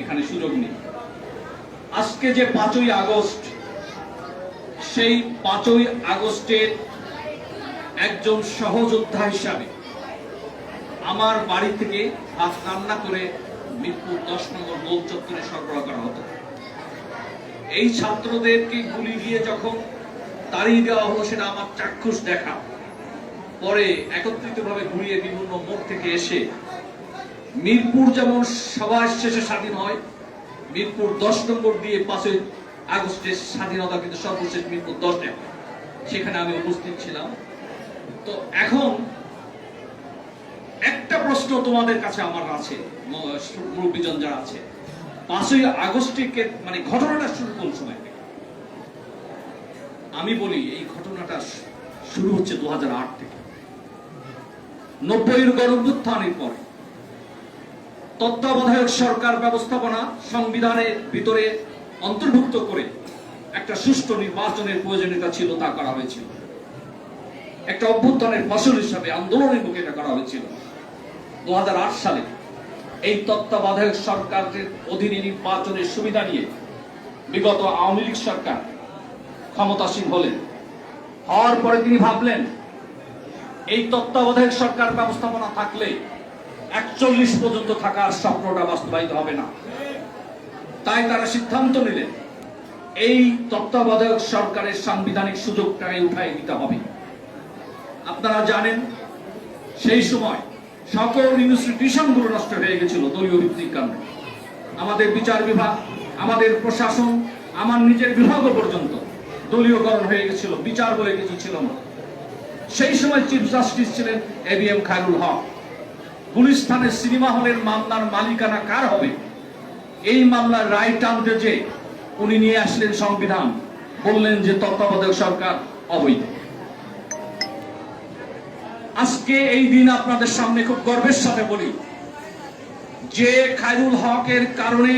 এখানে সুযোগ নেই। আজকে যে পাঁচই আগস্ট, সেই পাঁচই আগস্টের একজন সহযোদ্ধা হিসাবে আমার বাড়ি থেকে ভাত রান্না করে মিরপুর দশ নম্বর গোল চত্বরে সরবরাহ করা হতো। এই ছাত্রদেরকে গুলি দিয়ে যখন তাড়িয়ে দেওয়া হলো, সেটা আমার চাক্ষুষ দেখা। পরে একত্রিতভাবে ঘুরিয়ে বিভিন্ন মোড় থেকে এসে মিরপুর যেমন সবার শেষে স্বাধীন হয়, মিরপুর দশ নম্বর দিয়ে পাঁচই আগস্টের স্বাধীনতা কিন্তু সর্বশেষ মিরপুর দশে হয়। সেখানে আমি উপস্থিত ছিলাম। তো এখন একটা প্রশ্ন তোমাদের কাছে আমার আছে মুরব্বীজন যারা আছে। পাঁচই আগস্টে মানে ঘটনাটা শুরু কোন সময় থেকে? আমি বলি, এই ঘটনাটা শুরু হচ্ছে দু হাজার আট থেকে। নব্বইয়ের গণভ্যুত্থানের পরে। তত্ত্বাবধায়ক সরকার ব্যবস্থাপনা সংবিধানের ভিতরে অন্তর্ভুক্ত করে একটা সুষ্ঠু নির্বাচনের প্রয়োজনীয়তা ছিল তা করা হয়েছিল। একটা অভ্যুত্থানের ফসল হিসাবে আন্দোলনের মুখে এটা করা হয়েছিল। দু সালে এই তত্ত্বাবধায়ক সরকারের অধীনে নির্বাচনের সুবিধা নিয়ে বিগত আওয়ামী লীগ সরকার ক্ষমতাসীন হলেন। হওয়ার পরে তিনি ভাবলেন, এই তত্ত্বাবধায়ক সরকার ব্যবস্থাপনা থাকলে একচল্লিশ পর্যন্ত থাকার স্বপ্নটা বাস্তবায়িত হবে না। তাই তারা সিদ্ধান্ত নিলেন এই তত্ত্বাবধায়ক সরকারের সাংবিধানিক সুযোগটাকে উঠাই দিতে হবে। আপনারা জানেন, সেই সময় সকল ইনস্টিটিউশনগুলো নষ্ট হয়ে গেছিল দলীয় ভিত্তিক কারণে। আমাদের বিচার বিভাগ, আমাদের প্রশাসন, আমার নিজের বিভাগও পর্যন্ত দলীয়করণ হয়ে গেছিল, বিচার বলে কিছু ছিল না। সেই সময় চিফ জাস্টিস ছিলেন A B M Khairul Haque. গুলিস্তানের cinema হলের মামলার মালিকানা কার হবে? এই মামলার রায় টানতে যে উনি নিয়ে আসলেন সংবিধান, বললেন যে তত্ত্বাবধায়ক সরকার অবৈধ। আজকে এই দিন আপনাদের সামনে খুব গর্বের সাথে বলি, যে খায়রুল হকের কারণে